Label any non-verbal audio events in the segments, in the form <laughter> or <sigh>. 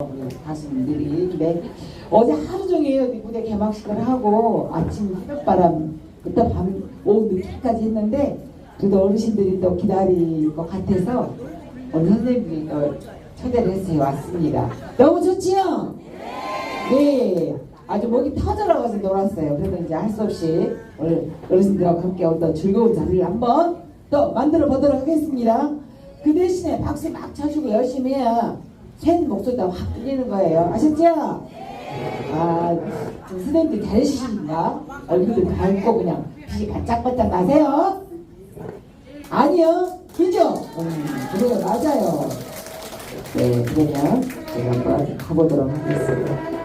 우리 가수님들이 네. 어제 하루 종일 무대 개막식을 하고 아침 새벽바람 그때 밤 오후 늦게까지 했는데 그래도 어르신들이 또 기다릴 것 같아서 오늘 선생님이 또 초대를 해서 왔습니다. 너무 좋지요? 네. 아주 목이 터져나가서 놀았어요. 그래도 이제 할 수 없이 오늘 어르신들하고 함께 어떤 즐거운 자리를 한번 또 만들어 보도록 하겠습니다. 그 대신에 박수 막 쳐주고 열심히 해야 샌 목소리가 확 들리는 거예요. 아셨죠? 아, 선생님들 잘해주시는가? 얼굴도 밝고 그냥 빛이 반짝반짝 나세요? 아니요? 그죠? 음, 그래요, 맞아요. 네, 그러면 제가 한번 가보도록 하겠습니다.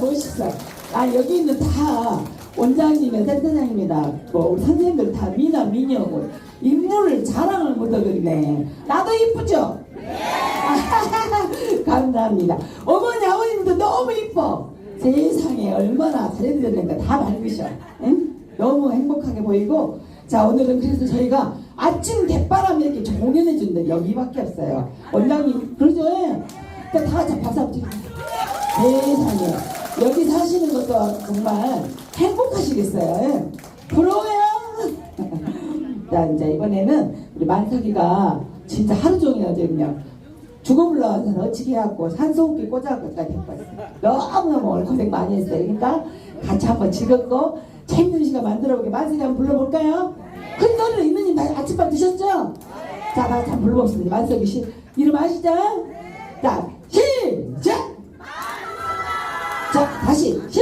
멋있어. 아 여기 있는 다 원장님이 센터장님이다. 뭐 우리 선생님들 다 미나 미녀고 인물을 자랑을 못하겠네. 나도 이쁘죠? <laughs> 감사합니다. 어머니 아버님도 너무 이뻐. 세상에 얼마나 잘해드렸는가 다 밝으셔. 응? 너무 행복하게 보이고 자 오늘은 그래서 저희가 아침 대바람 이렇게 공연해 준다 여기밖에 없어요. 원장님 그러죠? 예. 자, 다 같이 박수 한번 치세요. 세상에 여기 사시는 것도 정말 행복하시겠어요. 예. 부러워요. <laughs> 자 이제 이번에는 우리 만석이가 진짜 하루 종일 어제 그냥 나와서 어찌게 해갖고 산소호흡기 꽂아갖고까지 했거든요. 너무너무 오늘 고생 많이 했어요. 그러니까 같이 한번 즐겁고 재밌는 시간 만들어보게 만석이 한번 불러볼까요? 큰 소리로 있는 님 아침밥 드셨죠? 자, 다 같이 한번 불러봅시다. 만석이 씨 이름 아시죠? 자, 시작! 자, 다시 시작!